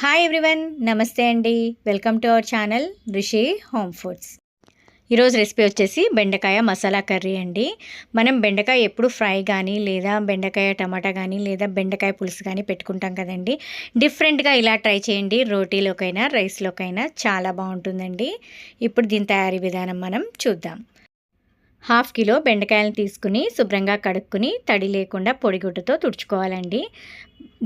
Hi everyone నమస్తే అండి. Welcome to our channel Rishi home foods ఈరోజు రెసిపీ వచ్చేసి బెండకాయ మసాలా కర్రీ అండి. మనం బెండకాయ ఎప్పుడు ఫ్రై కానీ లేదా బెండకాయ టమాటా కానీ లేదా బెండకాయ పులుసు కానీ పెట్టుకుంటాం కదండి. డిఫరెంట్గా ఇలా ట్రై చేయండి. రోటీలోకైనా రైస్లోకైనా చాలా బాగుంటుందండి. ఇప్పుడు దీని తయారీ విధానం మనం చూద్దాం. హాఫ్ కిలో బెండకాయలను తీసుకుని శుభ్రంగా కడుక్కుని తడి లేకుండా పొడిగుడ్డతో తుడుచుకోవాలండి.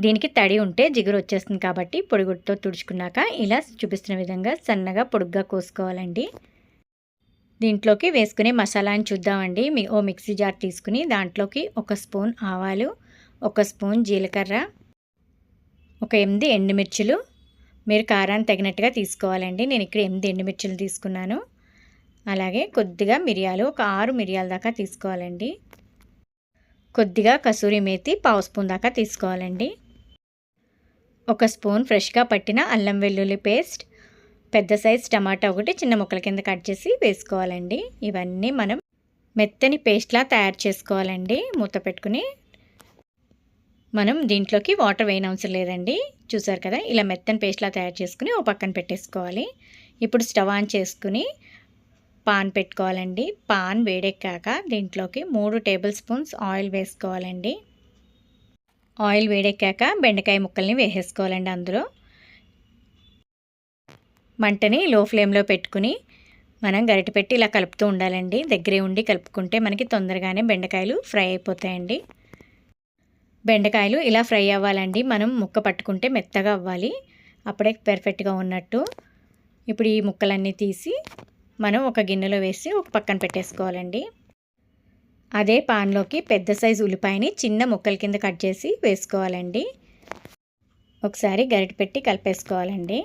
దీనికి తడి ఉంటే జిగురు వచ్చేస్తుంది కాబట్టి పొడిగుడ్డతో తుడుచుకున్నాక ఇలా చూపిస్తున్న విధంగా సన్నగా పొడుగ్గా కోసుకోవాలండి. దీంట్లోకి వేసుకునే మసాలాని చూద్దామండి. మీ ఓ మిక్సీ జార్ తీసుకుని దాంట్లోకి ఒక స్పూన్ ఆవాలు ఒక స్పూన్ జీలకర్ర ఒక ఎనిమిది ఎండుమిర్చులు. మీరు కారాన్ని తగినట్టుగా తీసుకోవాలండి. నేను ఇక్కడ ఎనిమిది ఎండుమిర్చులు తీసుకున్నాను. అలాగే కొద్దిగా మిరియాలు ఒక ఆరు మిరియాల దాకా తీసుకోవాలండి. కొద్దిగా కసూరి మేతి పావు స్పూన్ దాకా తీసుకోవాలండి. ఒక స్పూన్ ఫ్రెష్గా పట్టిన అల్లం వెల్లుల్లి పేస్ట్ పెద్ద సైజ్ టమాటా ఒకటి చిన్న ముక్కల కింద కట్ చేసి వేసుకోవాలండి. ఇవన్నీ మనం మెత్తని పేస్ట్లా తయారు చేసుకోవాలండి. మూత పెట్టుకుని మనం దీంట్లోకి వాటర్ వేయనవసరం లేదండి. చూసారు కదా ఇలా మెత్తని పేస్ట్లా తయారు చేసుకుని ఓ పక్కన పెట్టేసుకోవాలి. ఇప్పుడు స్టవ్ ఆన్ చేసుకుని పాన్ పెట్టుకోవాలండి. పాన్ వేడెక్కాక దీంట్లోకి మూడు టేబుల్ స్పూన్స్ ఆయిల్ వేసుకోవాలండి. ఆయిల్ వేడెక్కాక బెండకాయ ముక్కల్ని వేసేసుకోవాలండి అందులో. మంటని లో ఫ్లేమ్లో పెట్టుకుని మనం గరిటపెట్టి ఇలా కలుపుతూ ఉండాలండి. దగ్గరే ఉండి కలుపుకుంటే మనకి తొందరగానే బెండకాయలు ఫ్రై అయిపోతాయండి. బెండకాయలు ఇలా ఫ్రై అవ్వాలండి. మనం ముక్క పట్టుకుంటే మెత్తగా అవ్వాలి. అప్పుడే పెర్ఫెక్ట్గా ఉన్నట్టు. ఇప్పుడు ఈ ముక్కలన్నీ తీసి మనం ఒక గిన్నెలో వేసి ఒక పక్కన పెట్టేసుకోవాలండి. అదే పాన్లోకి పెద్ద సైజు ఉల్లిపాయని చిన్న ముక్కల కింద కట్ చేసి వేసుకోవాలండి. ఒకసారి గరిట పెట్టి కలిపేసుకోవాలండి.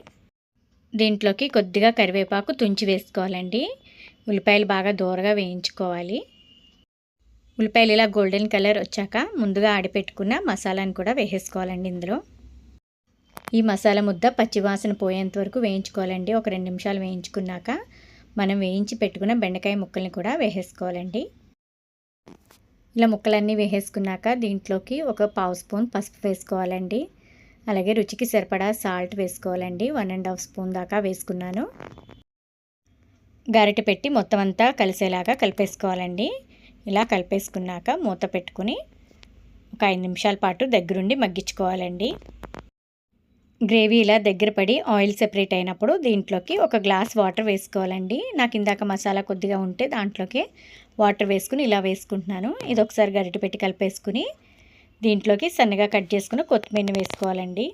దీంట్లోకి కొద్దిగా కరివేపాకు తుంచి వేసుకోవాలండి. ఉల్లిపాయలు బాగా దూరగా వేయించుకోవాలి. ఉల్లిపాయలు ఇలా గోల్డెన్ కలర్ వచ్చాక ముందుగా ఆడిపెట్టుకున్న మసాలాను కూడా వేసేసుకోవాలండి ఇందులో. ఈ మసాలా ముద్ద పచ్చివాసన పోయేంత వరకు వేయించుకోవాలండి. ఒక రెండు నిమిషాలు వేయించుకున్నాక మనం వేయించి పెట్టుకున్న బెండకాయ ముక్కల్ని కూడా వేసేసుకోవాలండి. ఇలా ముక్కలన్నీ వేసేసుకున్నాక దీంట్లోకి ఒక పావు స్పూన్ పసుపు వేసుకోవాలండి. అలాగే రుచికి సరిపడా సాల్ట్ వేసుకోవాలండి. వన్ అండ్ హాఫ్ స్పూన్ దాకా వేసుకున్నాను. గరిటె పెట్టి మొత్తం అంతా కలిసేలాగా కలిపేసుకోవాలండి. ఇలా కలిపేసుకున్నాక మూత పెట్టుకుని ఒక ఐదు నిమిషాల పాటు దగ్గరుండి మగ్గించుకోవాలండి. గ్రేవీ ఇలా దగ్గర పడి ఆయిల్ సెపరేట్ అయినప్పుడు దీంట్లోకి ఒక గ్లాస్ వాటర్ వేసుకోవాలండి. నాకు ఇందాక మసాలా కొద్దిగా ఉంటే దాంట్లోకి వాటర్ వేసుకుని ఇలా వేసుకుంటున్నాను. ఇది ఒకసారి గరిటె పెట్టి కలిపేసుకుని దీంట్లోకి సన్నగా కట్ చేసుకుని కొత్తిమీర వేసుకోవాలండి.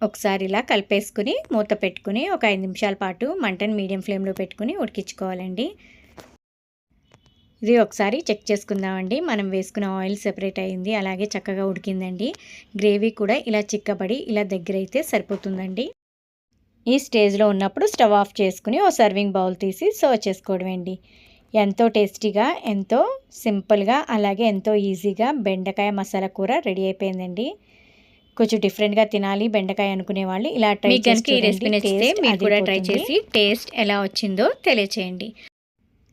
ఒకసారి ఇలా కలిపేసుకుని మూత పెట్టుకుని ఒక ఐదు నిమిషాల పాటు మంటను మీడియం ఫ్లేమ్లో పెట్టుకుని ఉడికించుకోవాలండి. ఇది ఒకసారి చెక్ చేసుకుందామండి. మనం వేసుకున్న ఆయిల్ సెపరేట్ అయింది. అలాగే చక్కగా ఉడికిందండి. గ్రేవీ కూడా ఇలా చిక్కబడి ఇలా దగ్గర అయితే సరిపోతుందండి. ఈ స్టేజ్లో ఉన్నప్పుడు స్టవ్ ఆఫ్ చేసుకుని ఓ సర్వింగ్ బౌల్ తీసి సర్వ్ చేసుకోవడమేండి. ఎంతో టేస్టీగా ఎంతో సింపుల్గా అలాగే ఎంతో ఈజీగా బెండకాయ మసాలా కూర రెడీ అయిపోయిందండి. కొంచెం డిఫరెంట్గా తినాలి బెండకాయ అనుకునే వాళ్ళు ఇలా ట్రై చేసి ఈ రెసిపీ నచ్చితే మీరు కూడా ట్రై చేసి టేస్ట్ ఎలా వచ్చిందో తెలియచేయండి.